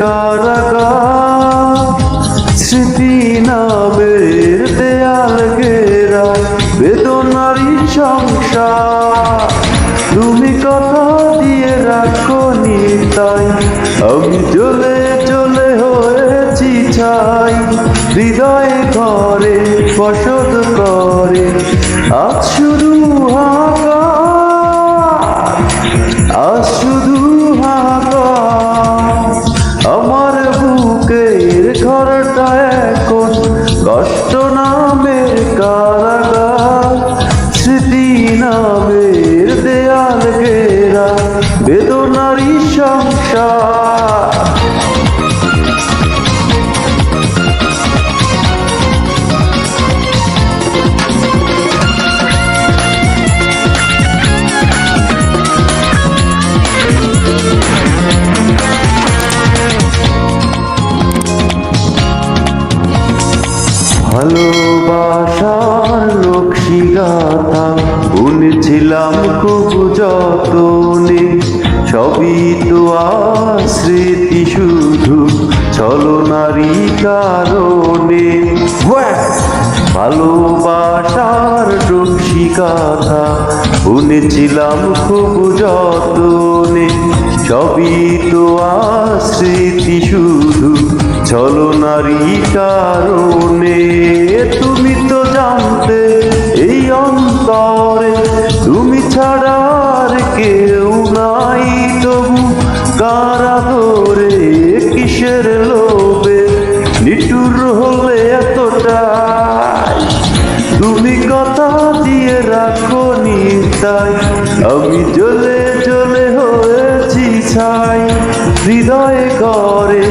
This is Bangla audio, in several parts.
কারাগার, স্মৃতি নামের দেয়াল ঘেরা বেদনারি সংসার। তুমি কথা দিয়ে রাখো নি তাই আমি চলে চলে হয়েছি ছাই। হৃদয় ঘরে বসত করে, আজ হাহাকার, আজ ভালোবাসার নকশি গাথা বুনেছিলাম খুব যতনে সবই তো আর স্মৃতি শুধু ছলনারই কারণে। ভালোবাসার নকশি গাথা বুনেছিলাম খুব যতনে সবই তো আর স্মৃতি শুধু ছলনারই কারণে, তুমি তো জানতে এই অন্তরে তুমি ছাড়া আর কেউ নাই, তবু কারা ধরে কিসের লোভে? নিটুর হলে এতটা তুমি কথা দিয়ে রাখো নি তাই আমি জ্বলে জ্বলে হয়েছি ছাই হৃদয়ে করে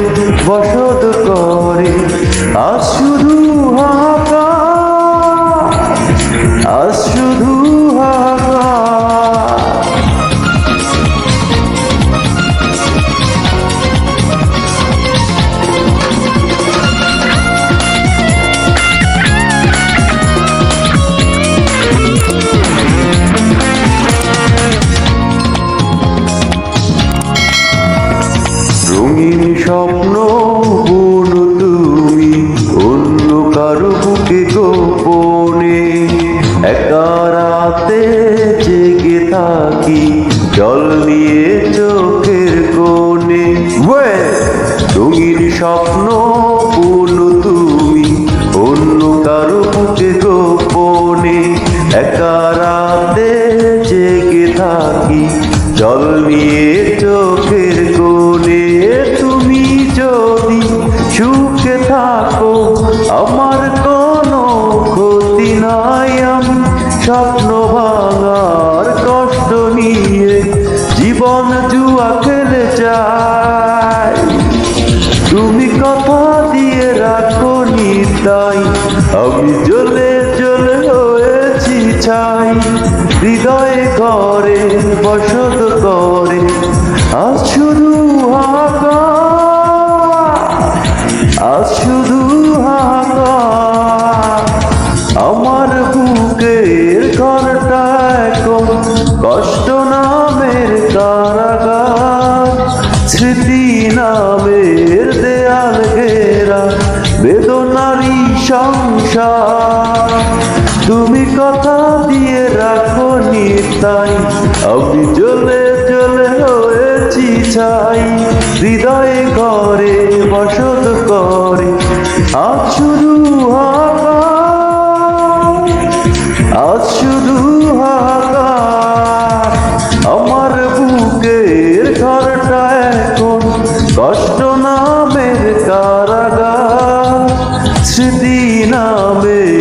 বসত করে। আর শুধু হাহাকার সুখে থাকো, আমার কোনো ক্ষতি নাই। আমি স্বপ্ন ভাঙার কষ্ট নিয়ে জীবন জুয়া খেলে চাই। তুমি কথা দিয়ে রাখো নি তাই, আমি জ্বলে জ্বলে হয়েছি চাই হৃদয়ে করে বসত করে, আজ শুধু কষ্ট নামের কারাগার স্মৃতি নামের দেয়াল ঘেরা বেদনারি সংসার। তুমি কথা দিয়ে রাখো নি তাই, আমি জ্বলে জ্বলে হয়েছি ছাই। হৃদয়ে ঘরে বসত করে, আজ শুধু হাহাকার সেদিন আমি